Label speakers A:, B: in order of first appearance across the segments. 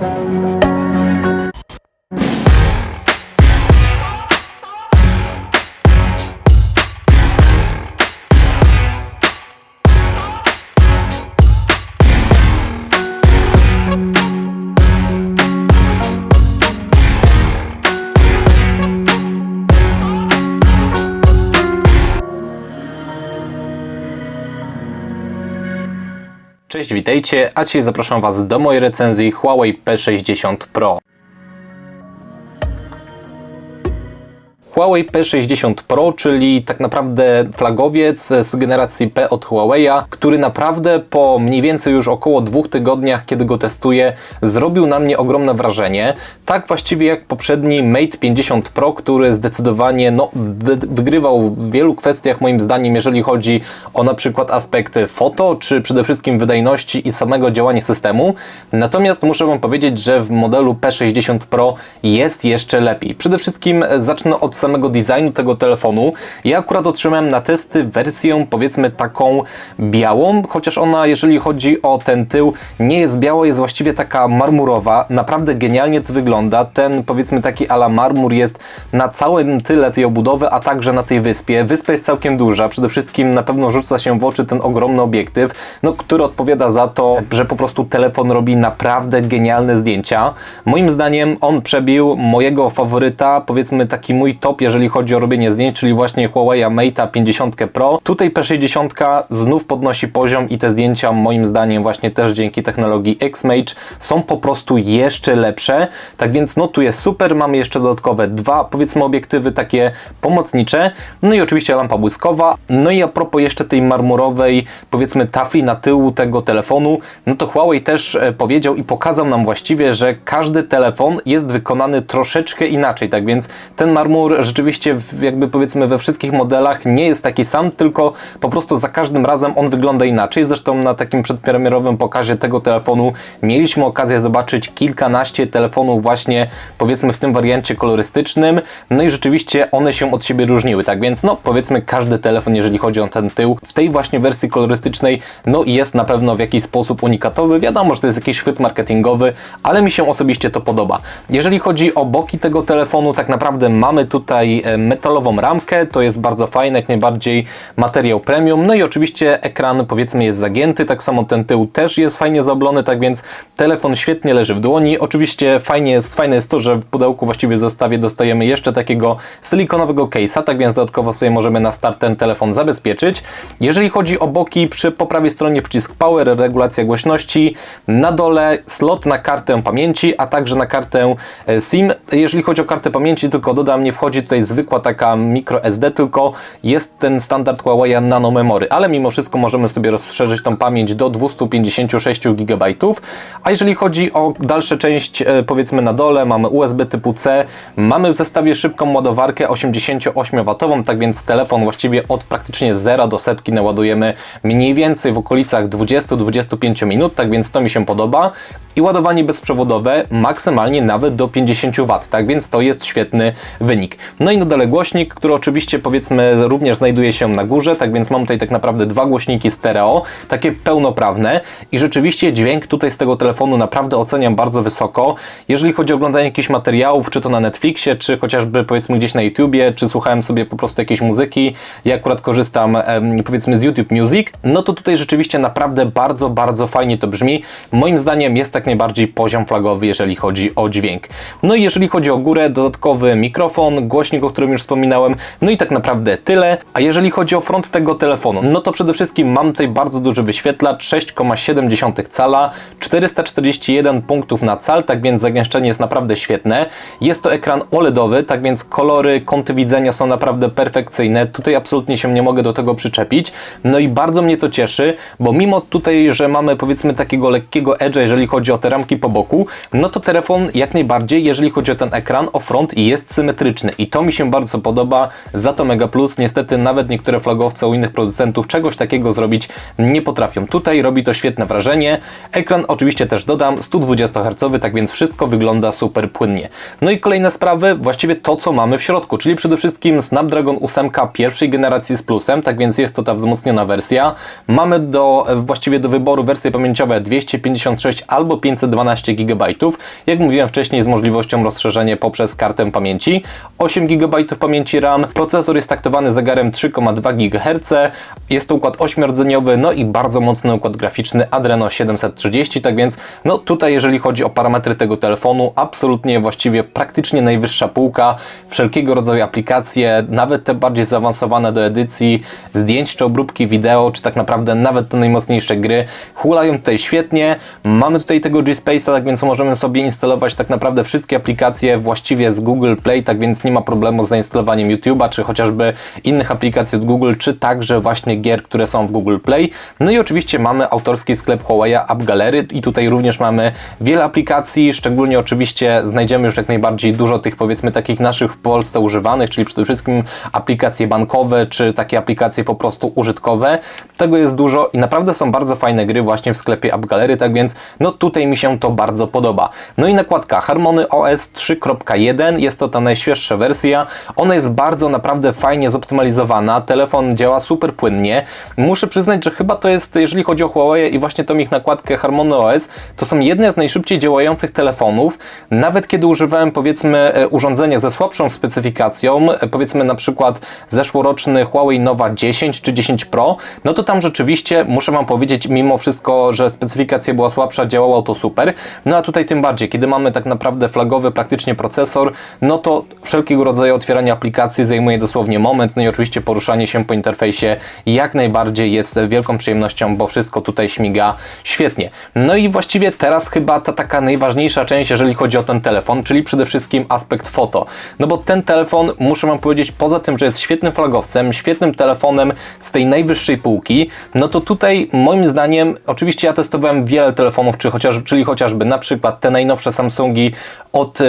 A: Thank you. Cześć, witajcie, a dzisiaj zapraszam Was do mojej recenzji Huawei P60 Pro. Huawei P60 Pro, czyli tak naprawdę flagowiec z generacji P od Huawei'a, który naprawdę po mniej więcej już około dwóch tygodniach, kiedy go testuję, zrobił na mnie ogromne wrażenie. Tak właściwie jak poprzedni Mate 50 Pro, który zdecydowanie no, wy wygrywał w wielu kwestiach moim zdaniem, jeżeli chodzi o na przykład aspekty foto, czy przede wszystkim wydajności i samego działania systemu. Natomiast muszę Wam powiedzieć, że w modelu P60 Pro jest jeszcze lepiej. Przede wszystkim zacznę od samego designu tego telefonu. Ja akurat otrzymałem na testy wersję powiedzmy taką białą, chociaż ona jeżeli chodzi o ten tył nie jest biała, jest właściwie taka marmurowa. Naprawdę genialnie to wygląda. Ten powiedzmy taki ala marmur jest na całym tyle tej obudowy, a także na tej wyspie. Wyspa jest całkiem duża. Przede wszystkim na pewno rzuca się w oczy ten ogromny obiektyw, no, który odpowiada za to, że po prostu telefon robi naprawdę genialne zdjęcia. Moim zdaniem on przebił mojego faworyta, powiedzmy taki mój top, jeżeli chodzi o robienie zdjęć, czyli właśnie Huawei Mate 50 Pro. Tutaj P60 znów podnosi poziom i te zdjęcia moim zdaniem właśnie też dzięki technologii X-Mage są po prostu jeszcze lepsze. Tak więc no tu jest super, mamy jeszcze dodatkowe dwa powiedzmy obiektywy takie pomocnicze, no i oczywiście lampa błyskowa. No i a propos jeszcze tej marmurowej powiedzmy tafli na tyłu tego telefonu, no to Huawei też e, powiedział i pokazał nam właściwie, że każdy telefon jest wykonany troszeczkę inaczej, tak więc ten marmur rzeczywiście jakby powiedzmy we wszystkich modelach nie jest taki sam, tylko po prostu za każdym razem on wygląda inaczej. Zresztą na takim przedpremierowym pokazie tego telefonu mieliśmy okazję zobaczyć kilkanaście telefonów właśnie powiedzmy w tym wariancie kolorystycznym. No i rzeczywiście one się od siebie różniły, tak więc no powiedzmy każdy telefon, jeżeli chodzi o ten tył, w tej właśnie wersji kolorystycznej, no jest na pewno w jakiś sposób unikatowy. Wiadomo, że to jest jakiś chwyt marketingowy, ale mi się osobiście to podoba. Jeżeli chodzi o boki tego telefonu, tak naprawdę mamy tutaj e, metalową ramkę, to jest bardzo fajne, jak najbardziej materiał premium, no i oczywiście ekran powiedzmy jest zagięty, tak samo ten tył też jest fajnie zaoblony, tak więc telefon świetnie leży w dłoni. Oczywiście fajnie jest, fajne jest to, że w pudełku właściwie w zestawie dostajemy jeszcze takiego silikonowego case'a, tak więc dodatkowo sobie możemy na start ten telefon zabezpieczyć. Jeżeli chodzi o boki, przy po prawej stronie przycisk power, regulacja głośności, na dole slot na kartę pamięci, a także na kartę e, SIM. Jeżeli chodzi o kartę pamięci, tylko dodam, nie wchodzi tutaj zwykła taka micro SD, tylko jest ten standard Huawei Nano Memory, ale mimo wszystko możemy sobie rozszerzyć tą pamięć do 256 GB. A jeżeli chodzi o dalszą część, e, powiedzmy na dole, mamy USB typu C, mamy w zestawie szybką ładowarkę 88W, tak więc telefon właściwie od praktycznie zera do setki naładujemy mniej więcej w okolicach 20-25 minut, tak więc to mi się podoba. I ładowanie bezprzewodowe maksymalnie nawet do 50 W, tak więc to jest świetny wynik. No i na dole głośnik, który oczywiście powiedzmy również znajduje się na górze, tak więc mam tutaj tak naprawdę dwa głośniki stereo, takie pełnoprawne i rzeczywiście dźwięk tutaj z tego telefonu naprawdę oceniam bardzo wysoko. Jeżeli chodzi o oglądanie jakichś materiałów, czy to na Netflixie, czy chociażby powiedzmy gdzieś na YouTubie, czy słuchałem sobie po prostu jakiejś muzyki, ja akurat korzystam powiedzmy z YouTube Music, no to tutaj rzeczywiście naprawdę bardzo, bardzo fajnie to brzmi. Moim zdaniem jest tak najbardziej poziom flagowy, jeżeli chodzi o dźwięk. No i jeżeli chodzi o górę, dodatkowy mikrofon, głośnik, o którym już wspominałem, no i tak naprawdę tyle. A jeżeli chodzi o front tego telefonu, no to przede wszystkim mam tutaj bardzo duży wyświetlacz, 6,7 cala, 441 punktów na cal, tak więc zagęszczenie jest naprawdę świetne. Jest to ekran OLEDowy, tak więc kolory, kąty widzenia są naprawdę perfekcyjne. Tutaj absolutnie się nie mogę do tego przyczepić. No i bardzo mnie to cieszy, bo mimo tutaj, że mamy powiedzmy takiego lekkiego edge'a, jeżeli chodzi o te ramki po boku, no to telefon jak najbardziej, jeżeli chodzi o ten ekran, o front jest symetryczny i to mi się bardzo podoba, za to mega plus. Niestety nawet niektóre flagowce u innych producentów czegoś takiego zrobić nie potrafią. Tutaj robi to świetne wrażenie. Ekran oczywiście też dodam, 120 Hz, tak więc wszystko wygląda super płynnie. No i kolejne sprawy, właściwie to co mamy w środku, czyli przede wszystkim Snapdragon 8 pierwszej generacji z plusem, tak więc jest to ta wzmocniona wersja. Mamy do, właściwie do wyboru wersje pamięciowe 256 albo 512 GB. Jak mówiłem wcześniej, z możliwością rozszerzenia poprzez kartę pamięci. 8 GB pamięci RAM, procesor jest taktowany zegarem 3,2 GHz, jest to układ 8-rdzeniowy, no i bardzo mocny układ graficzny Adreno 730, tak więc no tutaj jeżeli chodzi o parametry tego telefonu, absolutnie właściwie praktycznie najwyższa półka, wszelkiego rodzaju aplikacje, nawet te bardziej zaawansowane do edycji, zdjęć czy obróbki wideo, czy tak naprawdę nawet te najmocniejsze gry, hulają tutaj świetnie, mamy tutaj tego G-Space'a, tak więc możemy sobie instalować tak naprawdę wszystkie aplikacje właściwie z Google Play, tak więc nie ma problemu z zainstalowaniem YouTube'a, czy chociażby innych aplikacji od Google, czy także właśnie gier, które są w Google Play. No i oczywiście mamy autorski sklep Huawei App Gallery i tutaj również mamy wiele aplikacji, szczególnie oczywiście znajdziemy już jak najbardziej dużo tych powiedzmy takich naszych w Polsce używanych, czyli przede wszystkim aplikacje bankowe, czy takie aplikacje po prostu użytkowe. Tego jest dużo i naprawdę są bardzo fajne gry właśnie w sklepie App Gallery, tak więc no tutaj mi się to bardzo podoba. No i nakładka Harmony OS 3.1, jest to ta najświeższa wersja. Ona jest bardzo naprawdę fajnie zoptymalizowana, telefon działa super płynnie. Muszę przyznać, że chyba to jest, jeżeli chodzi o Huawei i właśnie tą ich nakładkę Harmony OS, to są jedne z najszybciej działających telefonów. Nawet kiedy używałem powiedzmy e, urządzenia ze słabszą specyfikacją, e, powiedzmy na przykład zeszłoroczny Huawei Nova 10 czy 10 Pro, no to tam rzeczywiście muszę Wam powiedzieć, mimo wszystko, że specyfikacja była słabsza, działało to super. No a tutaj tym bardziej, kiedy mamy tak naprawdę flagowy praktycznie procesor, no to wszelkiego rodzaju otwieranie aplikacji zajmuje dosłownie moment, no i oczywiście poruszanie się po interfejsie jak najbardziej jest wielką przyjemnością, bo wszystko tutaj śmiga świetnie. No i właściwie teraz chyba ta taka najważniejsza część, jeżeli chodzi o ten telefon, czyli przede wszystkim aspekt foto. No bo ten telefon, muszę Wam powiedzieć, poza tym, że jest świetnym flagowcem, świetnym telefonem z tej najwyższej półki, no to tutaj moim zdaniem, oczywiście ja testowałem wiele telefonów, czy chociaż, czyli chociażby na przykład te najnowsze Samsungi od y,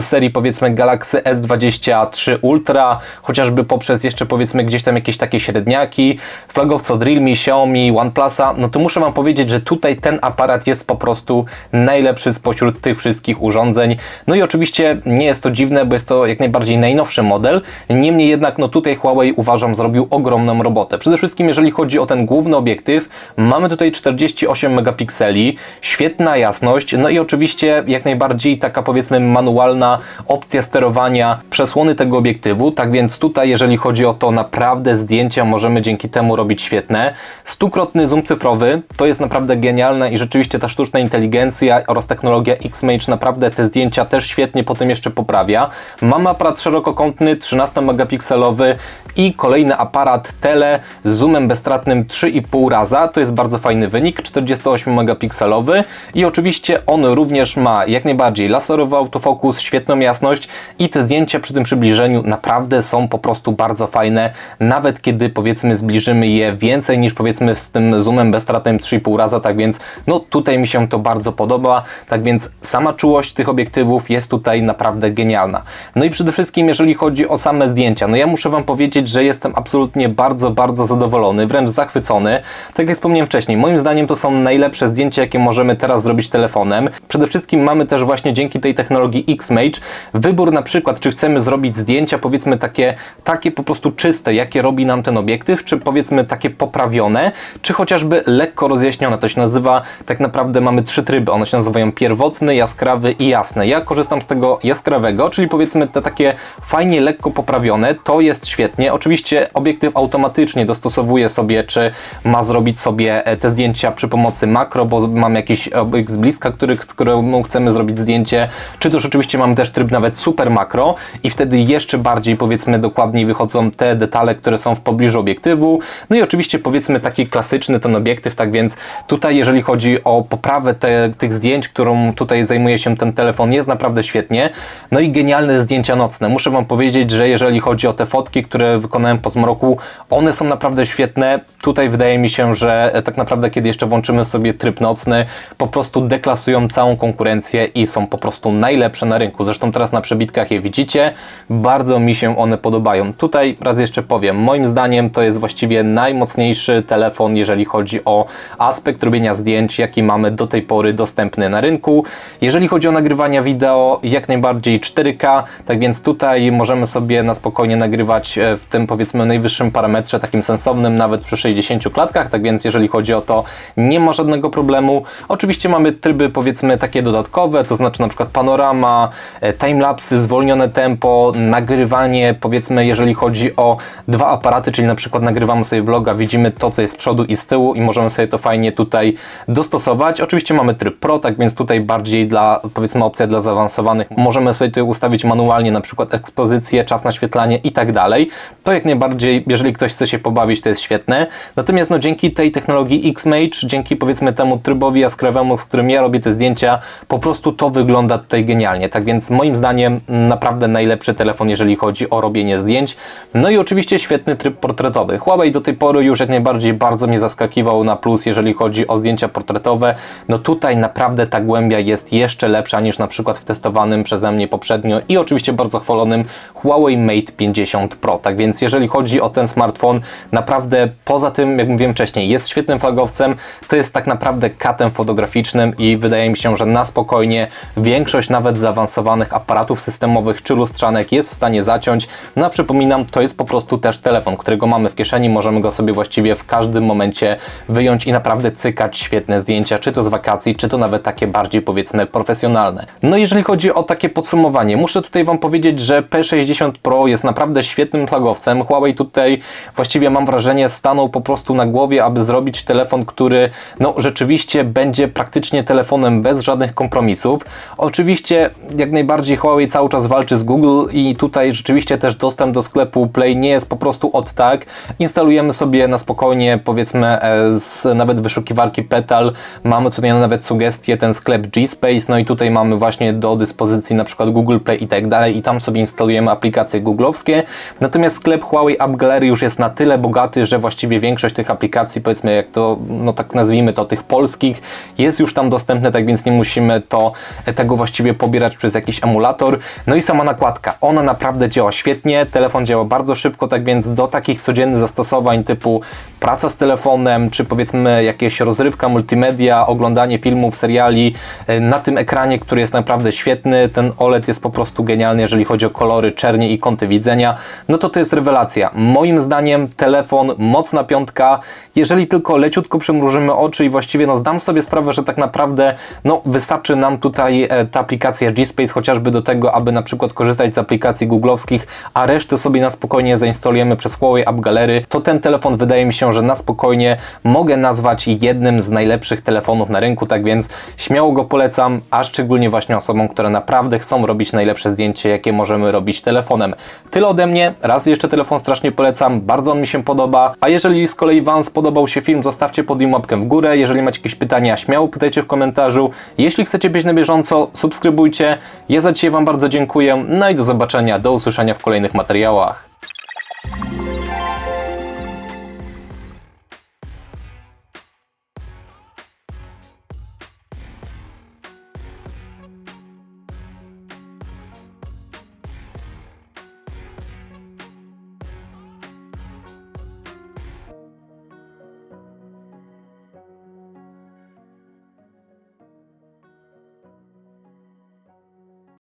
A: serii powiedzmy Galaxy S23 Ultra, chociażby poprzez jeszcze powiedzmy gdzieś tam jakieś takie średniaki, flagowce od Xiaomi, OnePlusa, no to muszę Wam powiedzieć, że tutaj ten aparat jest po prostu najlepszy spośród tych wszystkich urządzeń. No i oczywiście nie jest to dziwne, bo jest to jak najbardziej najnowszy model, niemniej jednak no tutaj Huawei uważam zrobił ogromną robotę. Przede wszystkim jeżeli chodzi o ten główny obiektyw, mamy tutaj 48 megapikseli, świetna jasność, no i oczywiście jak najbardziej taka powiedzmy manualna opcja sterowania przesłony tego obiektywu, tak więc tutaj jeżeli chodzi o to naprawdę zdjęcia możemy dzięki temu robić świetne. Stukrotny zoom cyfrowy, to jest naprawdę genialne i rzeczywiście ta sztuczna inteligencja oraz technologia Xmage naprawdę te zdjęcia też świetnie potem jeszcze poprawia. Mamy aparat szerokokątny 13 megapikselowy i kolejny aparat tele z zoomem bezstratnym 3,5 raza, to jest bardzo fajny wynik, 48 megapikselowy i oczywiście on również ma jak najbardziej laserowy autofokus, świetną jasność i te zdjęcia przy tym przybliżeniu naprawdę są po prostu bardzo fajne, nawet kiedy powiedzmy zbliżymy je więcej niż powiedzmy z tym zoomem bezstratnym 3,5 raza, tak więc no tutaj mi się to bardzo podoba, tak więc sama czułość tych obiektywów jest tutaj naprawdę genialna. No i przede wszystkim jeżeli chodzi o same zdjęcia, no ja muszę Wam powiedzieć, że jestem absolutnie bardzo, bardzo zadowolony, wręcz zachwycony. Tak jak wspomniałem wcześniej, moim zdaniem to są najlepsze zdjęcia, jakie możemy teraz zrobić telefonem. Przede wszystkim mamy też właśnie dzięki tej technologii Xmage wybór na przykład, czy chcemy zrobić zdjęcia powiedzmy takie, takie po prostu czyste, jakie robi nam ten obiektyw, czy powiedzmy takie poprawione, czy chociażby lekko rozjaśnione. To się nazywa, tak naprawdę mamy trzy tryby, one się nazywają pierwotny, jaskrawy i jasny. Ja korzystam z tego jaskrawego, czyli powiedzmy te takie fajnie lekko poprawione, to jest świetnie. Oczywiście obiektyw automatycznie dostosowuje sobie, czy ma zrobić sobie e, te zdjęcia przy pomocy makro, bo mamy jakiś obiekt z bliska, który, któremu chcemy zrobić zdjęcie, czy też oczywiście mamy też tryb nawet super makro i wtedy jeszcze bardziej powiedzmy dokładniej wychodzą te detale, które są w pobliżu obiektywu. No i oczywiście powiedzmy taki klasyczny ten obiektyw, tak więc tutaj jeżeli chodzi o poprawę te, tych zdjęć, którą tutaj zajmuje się ten telefon, jest naprawdę świetnie. No i genialne zdjęcia nocne. Muszę Wam powiedzieć, że jeżeli chodzi o te fotki, które wykonałem po zmroku, one są naprawdę świetne. Tutaj wydaje mi się, że e, tak naprawdę kiedy jeszcze włączymy sobie tryb nocny, po prostu deklasują całą konkurencję i są po prostu najlepsze na rynku. Zresztą teraz na przebitkach je widzicie. Bardzo mi się one podobają. Tutaj raz jeszcze powiem, moim zdaniem to jest właściwie najmocniejszy telefon, jeżeli chodzi o aspekt robienia zdjęć, jaki mamy do tej pory dostępny na rynku. Jeżeli chodzi o nagrywanie wideo, jak najbardziej 4K, tak więc tutaj możemy sobie na spokojnie nagrywać e, w tym powiedzmy najwyższym parametrze, takim sensownym, nawet przy 60 klatkach, tak więc jeżeli chodzi o to, nie ma żadnego problemu. Oczywiście mamy tryby powiedzmy takie dodatkowe, to znaczy na przykład panorama, e, timelapsy, zwolnione tempo, nagrywanie powiedzmy jeżeli chodzi o dwa aparaty, czyli na przykład nagrywamy sobie vloga, widzimy to co jest z przodu i z tyłu i możemy sobie to fajnie tutaj dostosować. Oczywiście mamy tryb Pro, tak więc tutaj bardziej dla powiedzmy opcja dla zaawansowanych. Możemy sobie tutaj ustawić manualnie na przykład ekspozycję, czas naświetlania i tak dalej. To jak najbardziej, jeżeli ktoś chce się pobawić, to jest świetne. Natomiast no dzięki tej technologii Xmage, dzięki powiedzmy temu trybowi jaskrawemu, w którym ja robię te zdjęcia, po prostu to wygląda tutaj genialnie. Tak więc moim zdaniem naprawdę najlepszy telefon, jeżeli chodzi o robienie zdjęć. No i oczywiście świetny tryb portretowy. Huawei do tej pory już jak najbardziej bardzo mnie zaskakiwał na plus, jeżeli chodzi o zdjęcia portretowe. No tutaj naprawdę ta głębia jest jeszcze lepsza niż na przykład w testowanym przeze mnie poprzednio i oczywiście bardzo chwalonym Huawei Mate 50 Pro. Tak więc jeżeli chodzi o ten smartfon, naprawdę poza tym, jak mówiłem wcześniej, jest świetnym flagowcem, to jest tak naprawdę katem fotograficznym i wydaje mi się, że na spokojnie większość nawet zaawansowanych aparatów systemowych czy lustrzanek jest w stanie zaciąć. No a przypominam, to jest po prostu też telefon, którego mamy w kieszeni, możemy go sobie właściwie w każdym momencie wyjąć i naprawdę cykać świetne zdjęcia, czy to z wakacji, czy to nawet takie bardziej powiedzmy profesjonalne. No jeżeli chodzi o takie podsumowanie, muszę tutaj Wam powiedzieć, że P60 Pro jest naprawdę świetnym flagowcem. Huawei tutaj właściwie mam wrażenie stanął po prostu na głowie, aby zrobić telefon, który no rzeczywiście będzie praktycznie telefonem bez żadnych kompromisów. Oczywiście jak najbardziej Huawei cały czas walczy z Google i tutaj rzeczywiście też dostęp do sklepu Play nie jest po prostu od tak. Instalujemy sobie na spokojnie powiedzmy e, z nawet wyszukiwarki Petal. Mamy tutaj nawet sugestie ten sklep G-Space, no i tutaj mamy właśnie do dyspozycji na przykład Google Play i tak dalej i tam sobie instalujemy aplikacje googlowskie. Natomiast sklep Huawei App Gallery już jest na tyle bogaty, że właściwie większość tych aplikacji, powiedzmy jak to, no tak nazwijmy to, tych polskich, jest już tam dostępne, tak więc nie musimy to, tego właściwie pobierać przez jakiś emulator. No i sama nakładka, ona naprawdę działa świetnie, telefon działa bardzo szybko, tak więc do takich codziennych zastosowań typu praca z telefonem, czy powiedzmy jakieś rozrywka multimedia, oglądanie filmów, seriali e, na tym ekranie, który jest naprawdę świetny, ten OLED jest po prostu genialny, jeżeli chodzi o kolory, czernie i kąty widzenia, no to to jest rewelacja. Moim zdaniem telefon mocna piątka, jeżeli tylko leciutko przymrużymy oczy i właściwie no zdam sobie sprawę, że tak naprawdę no wystarczy nam tutaj e, ta aplikacja G-Space chociażby do tego, aby na przykład korzystać aplikacji googlowskich, a resztę sobie na spokojnie zainstalujemy przez Huawei App Gallery, to ten telefon wydaje mi się, że na spokojnie mogę nazwać jednym z najlepszych telefonów na rynku, tak więc śmiało go polecam, a szczególnie właśnie osobom, które naprawdę chcą robić najlepsze zdjęcie, jakie możemy robić telefonem. Tyle ode mnie, raz jeszcze telefon strasznie polecam, bardzo on mi się podoba, a jeżeli z kolei Wam spodobał się film, zostawcie pod nim łapkę w górę, jeżeli macie jakieś pytania, śmiało pytajcie w komentarzu, jeśli chcecie być na bieżąco, subskrybujcie, ja za dzisiaj Wam bardzo dziękuję, no i do zobaczenia, do usłyszenia w kolejnych materiałach.